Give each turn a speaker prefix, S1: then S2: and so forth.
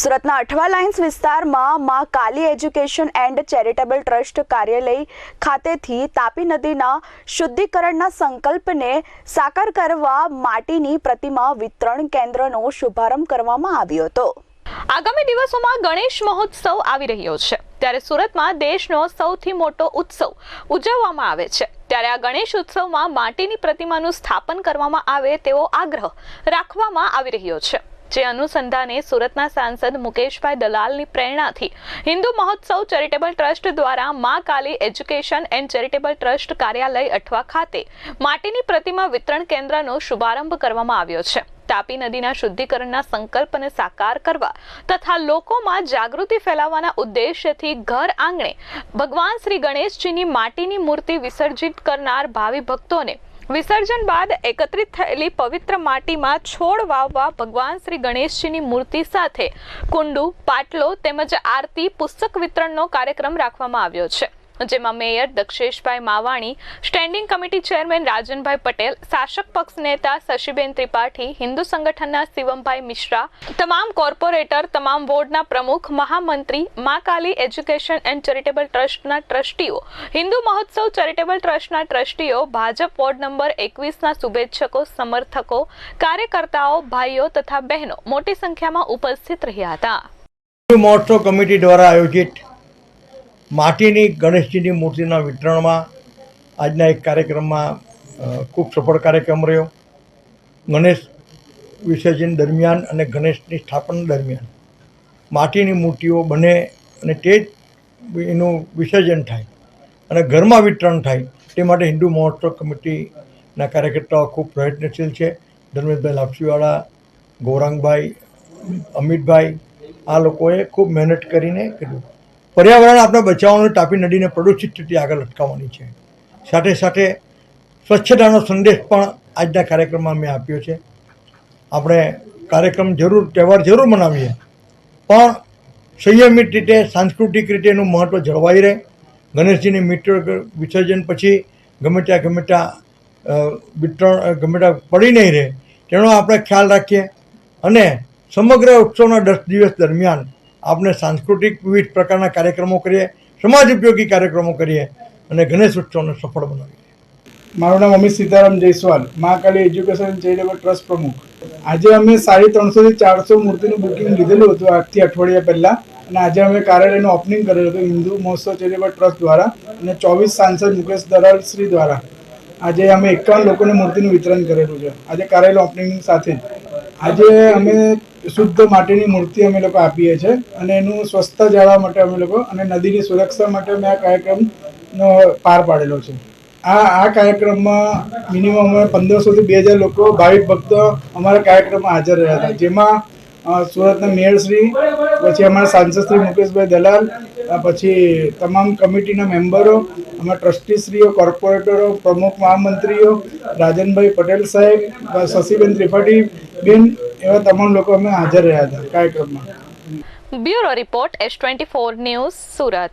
S1: સુરતના અઠવા લાઇન્સ વિસ્તારમાં માં Kali education and charitable trust કાર્યાલય ખાતેથી તાપી નદીના શુદ્ધિકરણના સંકલ્પને સાકાર કરવા માટીની પ્રતિમા વિતરણ કેન્દ્રનો શુભારંભ કરવામાં આવ્યો હતો.
S2: આગામી દિવસોમાં ગણેશ મહોત્સવ આવી રહ્યો છે. ત્યારે સુરતમાં દેશનો સૌથી મોટો ઉત્સવ ઉજવવામાં આવે છે. ત્યારે આ ગણેશ ઉત્સવમાં માટીની પ્રતિમાનું સ્થાપન કરવામાં આવે તેવો આગ્રહ રાખવામાં આવી રહ્યો છે. જે અનુસંધાને સુરતના સાંસદ મુકેશભાઈ દલાલની પ્રેરણાથી હિન્દુ મહોત્સવ ચેરિટેબલ ટ્રસ્ટ દ્વારા Maa Kali education and charitable trust કાર્યાલય અઠવા ખાતે માટીની પ્રતિમા વિતરણ કેન્દ્રનો શુભારંભ કરવામાં આવ્યો છે. તાપી નદીના શુદ્ધિકરણના સંકલ્પને સાકાર કરવા તથા લોકોમાં જાગૃતિ ફેલાવવાના ઉદ્દેશ્યથી ઘર આંગણે ભગવાન શ્રી ગણેશજીની માટીની મૂર્તિ વિસર્જિત કરનાર ભાવિ ભક્તોને વિસર્જન બાદ એકત્રિત થયેલી પવિત્ર માટીમાં છોડ વાવવા ભગવાન શ્રી ગણેશજીની મૂર્તિ સાથે કુંડુ, પાટલો તેમજ આરતી, પુસ્તક વિતરણનો કાર્યક્રમ રાખવામાં આવ્યો છે. જેમાં mayor Daksheshbhai Mavani standing committee chairman Rajanbhai Patel, શાસક પક્ષ નેતા શશીબેન ત્રિપાઠી, હિન્દુ સંગઠનના શિવમભાઈ મિશ્રા, તમામ કોર્પોરેટર, તમામ વોર્ડના પ્રમુખ, મહામંત્રી, મા કાલી એજ્યુકેશન એન્ડ ચેરિટેબલ ટ્રસ્ટના ટ્રસ્ટીઓ, હિન્દુ મહોત્સવ ચેરિટેબલ ટ્રસ્ટના ટ્રસ્ટીઓ, ભાજપ વોર્ડ નંબર એકવીસના શુભેચ્છકો, સમર્થકો, કાર્યકર્તાઓ, ભાઈઓ તથા બહેનો મોટી સંખ્યામાં ઉપસ્થિત રહ્યા હતા.
S3: મહોત્સવ કમિટી દ્વારા આયોજિત માટીની ગણેશજીની મૂર્તિના વિતરણમાં આજના એક કાર્યક્રમમાં ખૂબ સફળ કાર્યક્રમ રહ્યો. ગણેશ વિસર્જન દરમિયાન અને ગણેશની સ્થાપના દરમિયાન માટીની મૂર્તિઓ બને અને તે જ એનું વિસર્જન થાય અને ઘરમાં વિતરણ થાય. તે માટે હિન્દુ મહોત્સવ કમિટીના કાર્યકર્તાઓ ખૂબ પ્રયત્નશીલ છે. ધર્મેશભાઈ લાપસીવાળા, ગૌરાંગભાઈ, અમિતભાઈ, આ લોકોએ ખૂબ મહેનત કરીને કર્યું. પર્યાવરણ આપણે બચાવવાનું તાપી નદીને પ્રદૂષિત થતી આગળ અટકાવવાની છે. સાથે સાથે સ્વચ્છતાનો સંદેશ પણ આજના કાર્યક્રમમાં મેં આપ્યો છે. આપણે કાર્યક્રમ જરૂર, તહેવાર જરૂર મનાવીએ. પણ સંયમિત રીતે, સાંસ્કૃતિક રીતે એનું મહત્ત્વ જળવાઈ રહે. ગણેશજીની મિત્ર વિસર્જન પછી ગમે ત્યાં ગમે ત્યાં વિતરણ ગમે ત્યાં પડી નહીં રહે. તેનો આપણે ખ્યાલ રાખીએ. અને સમગ્ર ઉત્સવના દસ દિવસ દરમિયાન આપણે સાંસ્કૃતિક વિવિધ પ્રકારના કાર્યક્રમો કરીએ, સમાજ ઉપયોગી કાર્યક્રમો કરીએ અને ગણેશ ઉત્સવને સફળ બનાવીએ.
S4: મારું નામ Amit Sitaram Jaiswal, Mahakali education charitable trust પ્રમુખ. આજે અમે સાડી ત્રણસોથી ચારસો મૂર્તિનું બુકિંગ લીધેલું હતું આજથી અઠવાડિયા પહેલાં અને આજે અમે કાર્યાલયનું ઓપનિંગ કરેલું હતું હિન્દુ મહોત્સવ ચેરિટેબલ ટ્રસ્ટ દ્વારા અને ચોવીસ સાંસદ મુકેશ દલાલ શ્રી દ્વારા. આજે અમે એકાવન લોકોને મૂર્તિનું વિતરણ કરેલું છે. આજે કાર્યાલય ઓપનિંગ સાથે જ. આજે અમે શુદ્ધ માટીની મૂર્તિ અમે લોકો આપીએ છીએ અને એનું સ્વચ્છતા જાળવવા માટે અમે લોકો અને નદીની સુરક્ષા માટે અમે આ કાર્યક્રમનો પાર પાડેલો છે. આ આ કાર્યક્રમમાં મિનિમમ અમે પંદરસોથી બે હજાર લોકો ભાવિક ભક્તો અમારા કાર્યક્રમમાં હાજર રહ્યા હતા. જેમાં સુરતના મેયરશ્રી પછી અમારા સાંસદ શ્રી મુકેશભાઈ દલાલ પછી તમામ કમિટીના મેમ્બરો અમારા ટ્રસ્ટીશ્રીઓ, કોર્પોરેટરો, પ્રમુખ મહામંત્રીઓ, રાજનભાઈ પટેલ સાહેબ શશીબેન ત્રિપાઠી બેન એવા તમામ લોકો અમે હાજર રહ્યા હતા કાર્યક્રમમાં.
S2: Bureau report S twenty four news Surat.